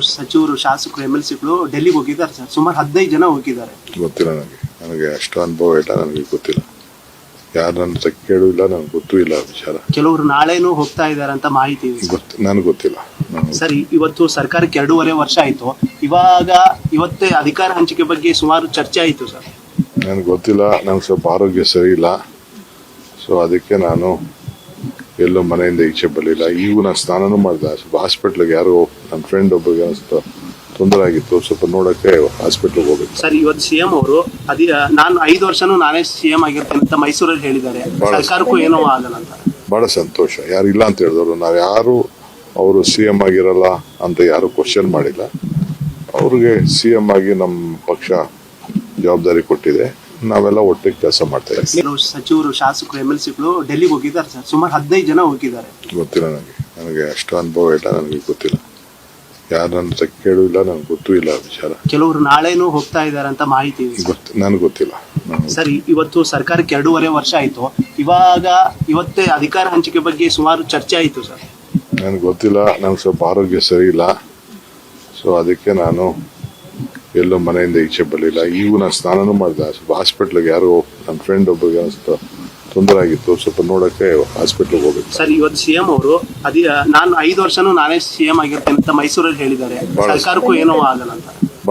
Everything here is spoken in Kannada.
ಕೆಲವು ಸಚಿವರು ಶಾಸಕರು ಎಂ ಎಲ್ ಸಿಗಳು ಡೆಲ್ಲಿಗೆ ಹೋಗಿದ್ದಾರೆ ಸರ್. ಸುಮಾರು ಹದಿನೈದು ಜನ ಹೋಗಿದ್ದಾರೆ. ಗೊತ್ತಿಲ್ಲ ನನಗೆ. ನನಗೆ ಅಷ್ಟು ಅನುಭವ ಇಲ್ಲ ನನಗೆ ಗೊತ್ತಿಲ್ಲ. ಯಾರು ನನ್ನ ಕೇಳು ಕೇಳೂ ಇಲ್ಲ ನನಗೆ ಗೊತ್ತು ಇಲ್ಲ ಆ ವಿಚಾರ. ಕೆಲವರು ನಾಳೆನೂ ಹೋಗ್ತಾ ಇದ್ದಾರೆ ಅಂತ ಮಾಹಿತಿ ಇದೆ ಸರ್. ಗೊತ್ತು ನನಗೆ ಗೊತ್ತಿಲ್ಲ. ಸರಿ ಸರ್ ಇ- ಇವತ್ತು ಸರ್ಕಾರಕ್ಕೆ ಎರಡೂವರೆ ವರ್ಷ ಆಯ್ತು. ಇವಾಗ ಇವತ್ತೇ ಅಧಿಕಾರ ಹಂಚಿಕೆ ಬಗ್ಗೆ ಸುಮಾರು ಚರ್ಚೆ ಆಯಿತು ಸರ್. ನನಗೆ ಗೊತ್ತಿಲ್ಲ ನನಗೆ ಸ್ವಲ್ಪ ಆರೋಗ್ಯ ಸರಿ ಇಲ್ಲ. ಸೊ ಅದಕ್ಕೆ ನಾನು ಎಲ್ಲೋ ಮನೆಯಿಂದ ಈಚೆ ಬರಲಿಲ್ಲ. ಈಗೂ ನಾನು ಸ್ನಾನನೂ ಮಾಡಿದೆ. ಸ್ವಲ್ಪ ಹಾಸ್ಪಿಟ್ಲಿಗೆ ಯಾರೋ ನನ್ನ ಫ್ರೆಂಡ್ ಒಬ್ಬರಿಗೆ ಸ್ವಲ್ಪ ತೊಂದರೆ ಆಗಿತ್ತು. ಸ್ವಲ್ಪ ನೋಡೋಕ್ಕೆ ಹಾಸ್ಪಿಟ್ಲಿಗೆ ಹೋಗ್ಬೇಕು ಸರ್ ಇವತ್ತು ಸಿಎಂ ಅವರು ಅದೇ ನಾನು ಐದು ವರ್ಷನೂ ನಾನೇ ಸಿಎಂ ಆಗಿರ್ತೇನೆ ಅಂತ ಮೈಸೂರಲ್ಲಿ ಹೇಳಿದ್ದಾರೆ. ಬಹಳ ಸರ್ಕಾರಕ್ಕೂ ಏನೋ ಆಗಲ್ಲ ಅಂತ. ಭಾಳ ಸಂತೋಷ. ಯಾರು ಇಲ್ಲ ಅಂತ ಹೇಳಿದವರು. ನಾವು ಯಾರು ಅವರು ಸಿ ಎಂ ಆಗಿರಲ್ಲ ಅಂತ ಯಾರು ಕ್ವಶನ್ ಮಾಡಿಲ್ಲ. ಅವ್ರಿಗೆ ಸಿ ಎಂ ಆಗಿ ನಮ್ಮ ಪಕ್ಷ ಜವಾಬ್ದಾರಿ ಕೊಟ್ಟಿದೆ. ನಾವೆಲ್ಲ ಒಟ್ಟಿಗೆ ಕೆಲಸ ಮಾಡ್ತಾ ಇದ್ದೀವಿ. ಕೆಲವು ಸಚಿವರು ಶಾಸಕರು ಎಂ ಎಲ್ ಸಿಗಳು ಡೆಲ್ಲಿಗೆ ಹೋಗಿದ್ದಾರೆ ಸರ್. ಸುಮಾರು ಹದಿನೈದು ಜನ ಹೋಗಿದ್ದಾರೆ. ಗೊತ್ತಿಲ್ಲ ನನಗೆ. ನನಗೆ ಅಷ್ಟು ಅನುಭವ ಇಲ್ಲ ನನಗೆ ಗೊತ್ತಿಲ್ಲ. ಯಾರು ನನ್ನ ಹತ್ರ ಕೇಳೂ ಇಲ್ಲ ನನಗೆ ಗೊತ್ತೂ ಇಲ್ಲ ಆ ವಿಚಾರ. ಕೆಲವರು ನಾಳೆನೂ ಹೋಗ್ತಾ ಇದ್ದಾರೆ ಅಂತ ಮಾಹಿತಿ ಇದೆ. ಸರ್. ಗೊತ್ತು ನನಗೆ ಗೊತ್ತಿಲ್ಲ. ನಾನು ಸರ್ ಇ- ಇವತ್ತು ಸರ್ಕಾರಕ್ಕೆ ಎರಡೂವರೆ ವರ್ಷ ಆಯ್ತು. ಇವಾಗ ಇವತ್ತೇ ಅಧಿಕಾರ ಹಂಚಿಕೆ ಬಗ್ಗೆ ಸುಮಾರು ಚರ್ಚೆ ಆಯಿತು ಸರ್. ನನಗೆ ಗೊತ್ತಿಲ್ಲ ನನಗೆ ಸ್ವಲ್ಪ ಆರೋಗ್ಯ ಸರಿ ಇಲ್ಲ. ಸೊ ಅದಕ್ಕೆ ನಾನು ಎಲ್ಲೋ ಮನೆಯಿಂದ ಈಚೆ ಬರಲಿಲ್ಲ. ಈಗೂ ನಾನು ಸ್ನಾನನೂ ಮಾಡಿದೆ. ಸ್ವಲ್ಪ ಹಾಸ್ಪಿಟ್ಲಿಗೆ ಯಾರೋ ನನ್ನ ಫ್ರೆಂಡ್ ಒಬ್ಬರಿಗೆ ಸ್ವಲ್ಪ ತೊಂದರೆ ಆಗಿತ್ತು. ಸ್ವಲ್ಪ ನೋಡಕ್ಕೆ ಹಾಸ್ಪಿಟ್ಲಿಗೆ ಹೋಗ್ಬೇಕು. ಸರ್ ಇವತ್ತು ಸಿಎಂ ಅವರು ಅದೇ ನಾನು ಐದು ವರ್ಷನೂ ನಾನೇ ಸಿಎಂ ಆಗಿರ್ತೇನೆ ಅಂತ ಮೈಸೂರಲ್ಲಿ ಹೇಳಿದ್ದಾರೆ. ಸರ್ಕಾರಕ್ಕೂ ಏನೋ ಆಗಲ್ಲ ಅಂತ.